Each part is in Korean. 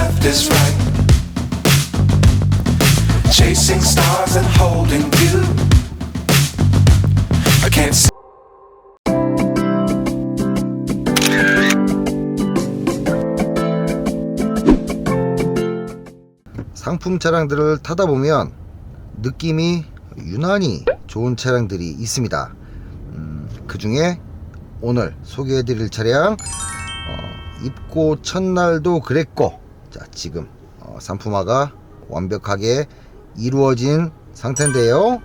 left is right. Chasing stars and holding you. I can't see. 상품 차량들을 타다 보면 느낌이 유난히 좋은 차량들이 있습니다. 음, 그 중에 오늘 소개해드릴 차량 어, 입고 첫날도 그랬고 자 지금 어, 상품화가 완벽하게 이루어진 상태인데요.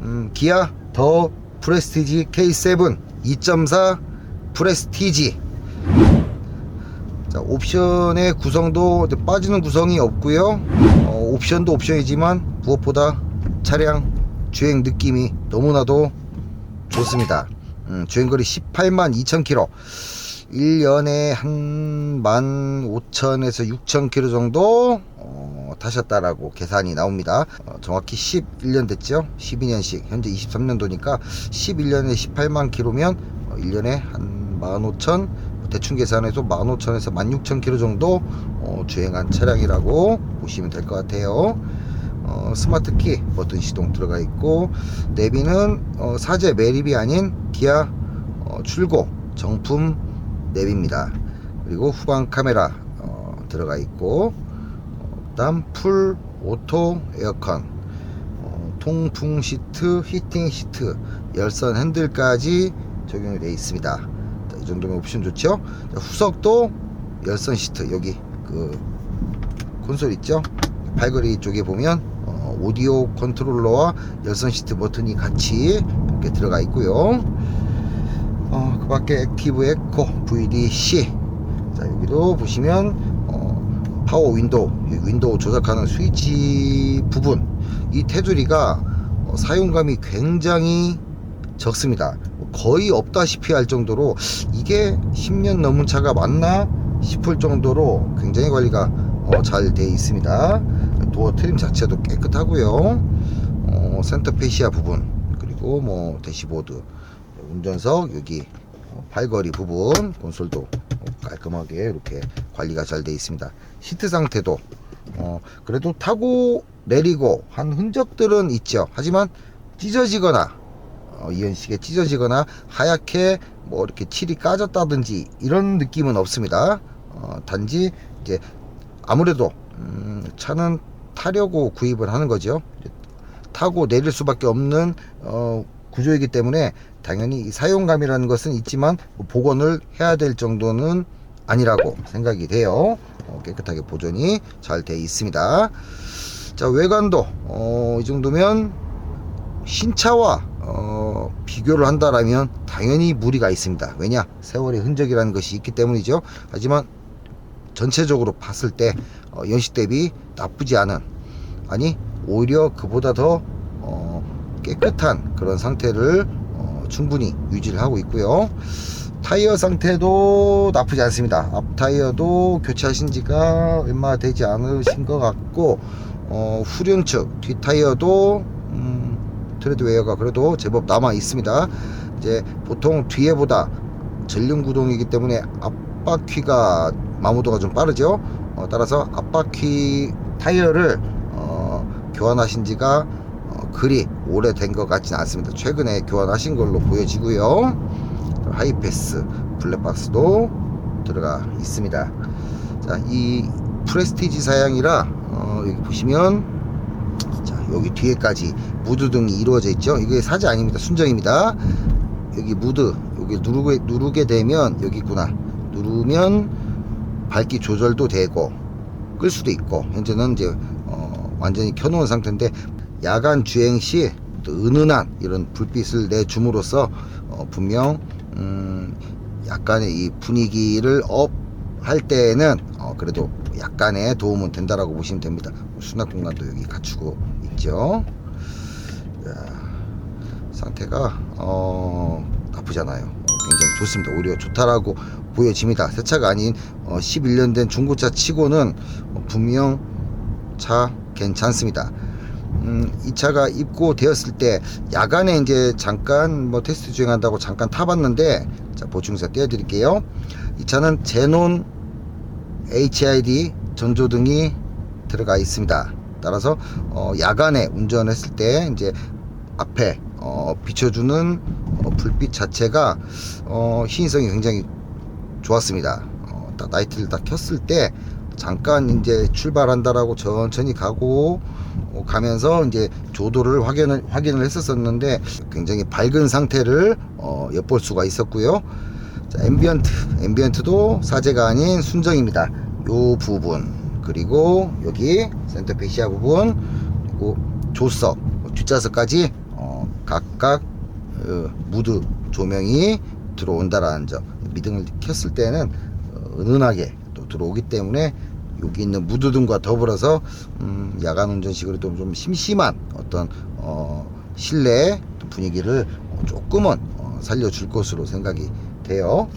음, 기아 더 프레스티지 K7 2.4 프레스티지 자, 옵션의 구성도 빠지는 구성이 없고요. 어, 옵션도 옵션이지만 무엇보다 차량 주행 느낌이 너무나도 좋습니다. 음, 주행거리 18만 2천 킬로. 1년에 한 15,000에서 6,000km 정도 어, 타셨다라고 계산이 나옵니다. 어, 정확히 11년 됐죠. 12년씩 현재 23년도니까 11년에 18만 킬로면 어, 1년에 한 15,000 대충 계산해서 15,000에서 16,000km 정도 어, 주행한 차량이라고 보시면 될 것 같아요. 어, 스마트키 버튼 시동 들어가 있고 내비는 어, 사제 매립이 아닌 기아 어, 출고 정품 내비입니다. 그리고 후방 카메라 어, 들어가 있고 어, 그다음 풀 오토 에어컨 어, 통풍 시트 히팅 시트 열선 핸들까지 적용이 되어 있습니다. 자, 이 정도면 옵션 좋죠? 자, 후석도 열선 시트 여기 그 콘솔 있죠? 팔걸이 쪽에 보면 어, 오디오 컨트롤러와 열선 시트 버튼이 같이 이렇게 들어가 있고요. 어, 그 밖에 액티브 에코 VDC 자 여기도 보시면 어, 파워 윈도우 이 윈도우 조작하는 스위치 부분. 이 테두리가 어, 사용감이 굉장히 적습니다. 거의 없다시피 할 정도로 이게 10년 넘은 차가 맞나 싶을 정도로 굉장히 관리가 어, 잘 되어 있습니다. 도어 트림 자체도 깨끗하고요. 어, 센터 페시아 부분 그리고 뭐 대시보드 운전석 여기 어, 팔걸이 부분 콘솔도 어, 깔끔하게 이렇게 관리가 잘 되어 있습니다. 시트 상태도 어, 그래도 타고 내리고 한 흔적들은 있죠. 하지만 찢어지거나 어, 이연식에 찢어지거나 하얗게 뭐 이렇게 칠이 까졌다든지 이런 느낌은 없습니다. 어, 단지 이제 아무래도 음, 차는 타려고 구입을 하는 거죠. 타고 내릴 수밖에 없는 어, 구조이기 때문에 당연히 이 사용감이라는 것은 있지만 뭐 복원을 해야 될 정도는 아니라고 생각이 돼요. 어, 깨끗하게 보존이 잘 되어 있습니다. 자 외관도 어, 이 정도면 신차와 어, 비교를 한다라면 당연히 무리가 있습니다. 왜냐 세월의 흔적이라는 것이 있기 때문이죠. 하지만 전체적으로 봤을 때 어, 연식 대비 나쁘지 않은 아니 오히려 그보다 더 어, 깨끗한 그런 상태를 어, 충분히 유지를 하고 있고요. 타이어 상태도 나쁘지 않습니다. 앞 타이어도 교체하신 지가 얼마 되지 않으신 것 같고 어, 후륜 측 뒷 타이어도 음, 트레드 웨어가 그래도 제법 남아 있습니다. 이제 보통 뒤에보다 전륜 구동이기 때문에 앞바퀴가 마모도가 좀 빠르죠. 어, 따라서 앞바퀴 타이어를 어, 교환하신 지가 어, 그리 오래된 것 같지는 않습니다. 최근에 교환하신 걸로 보여지고요. 하이패스 블랙박스도 들어가 있습니다. 자, 이 프레스티지 사양이라 어, 여기 보시면 자, 여기 뒤에까지 무드 등이 이루어져 있죠. 이게 사제 아닙니다. 순정입니다. 여기 무드 여기 누르게 누르게 되면 여기 있구나. 누르면 밝기 조절도 되고 끌 수도 있고 현재는 이제 어, 완전히 켜놓은 상태인데 야간 주행 시또 은은한 이런 불빛을 내줌으로써 어, 분명 음, 약간의 이 분위기를 업 할 때는 어, 그래도 약간의 도움은 된다라고 보시면 됩니다. 수납 공간도 여기 갖추고 있죠. 자, 상태가 어, 나쁘잖아요. 어, 굉장히 좋습니다. 오히려 좋다라고 보여집니다. 새 차가 아닌 어, 11년 된 중고차 치고는 어, 분명 차 괜찮습니다. 음, 이 차가 입고되었을 때 야간에 이제 잠깐 뭐 테스트 주행한다고 잠깐 타봤는데 자 보충사 띄워드릴게요. 이 차는 제논 HID 전조등이 들어가 있습니다. 따라서 어, 야간에 운전했을 때 이제 앞에 어, 비춰주는 어, 불빛 자체가 어, 희인성이 굉장히 좋았습니다. 어, 딱 라이트를 딱 켰을 때 잠깐 이제 출발한다라고 천천히 가고 어, 가면서 이제 조도를 확인을 확인을 했었었는데 굉장히 밝은 상태를 어, 엿볼 수가 있었고요. 자, 앰비언트 앰비언트도 사제가 아닌 순정입니다. 요 부분 그리고 여기 센터 페시아 부분 그리고 조석 뒷좌석까지 어, 각각 어, 무드 조명이 들어온다라는 점 미등을 켰을 때는 어, 은은하게 또 들어오기 때문에 여기 있는 무드등과 더불어서 음, 야간 운전식으로 좀, 좀 심심한 어떤 어, 실내 분위기를 조금은 어, 살려줄 것으로 생각이 돼요.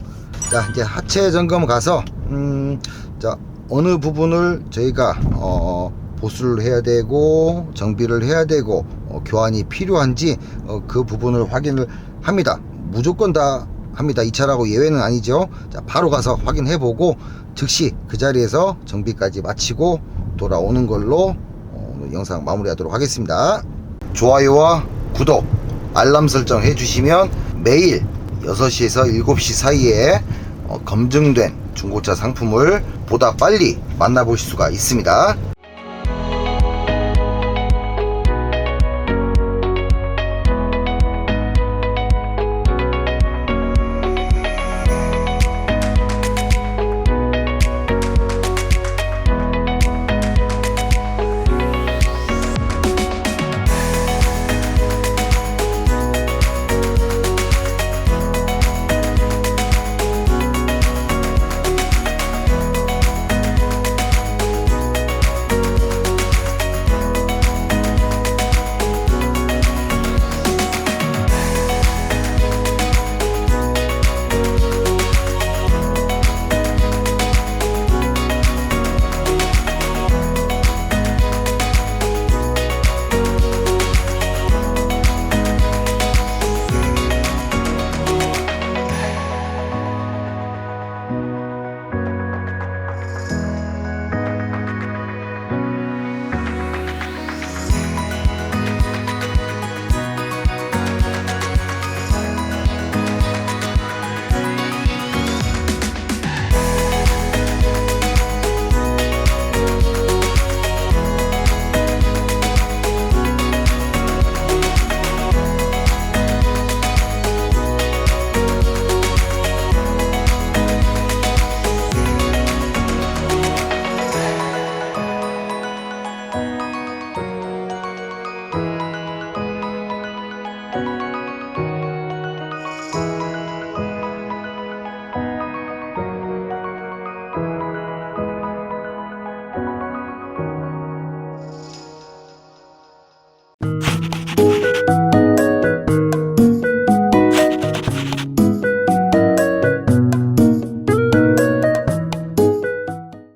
자 이제 하체 점검 가서 음, 자 어느 부분을 저희가 어, 보수를 해야 되고 정비를 해야 되고 어, 교환이 필요한지 어, 그 부분을 확인을 합니다. 무조건 다 합니다. 이 차라고 예외는 아니죠. 자 바로 가서 확인해 보고 즉시 그 자리에서 정비까지 마치고 돌아오는 걸로 어, 오늘 영상 마무리하도록 하겠습니다. 좋아요와 구독, 알람 설정 해주시면 매일 6시에서 7시 사이에 어, 검증된 중고차 상품을 보다 빨리 만나보실 수가 있습니다.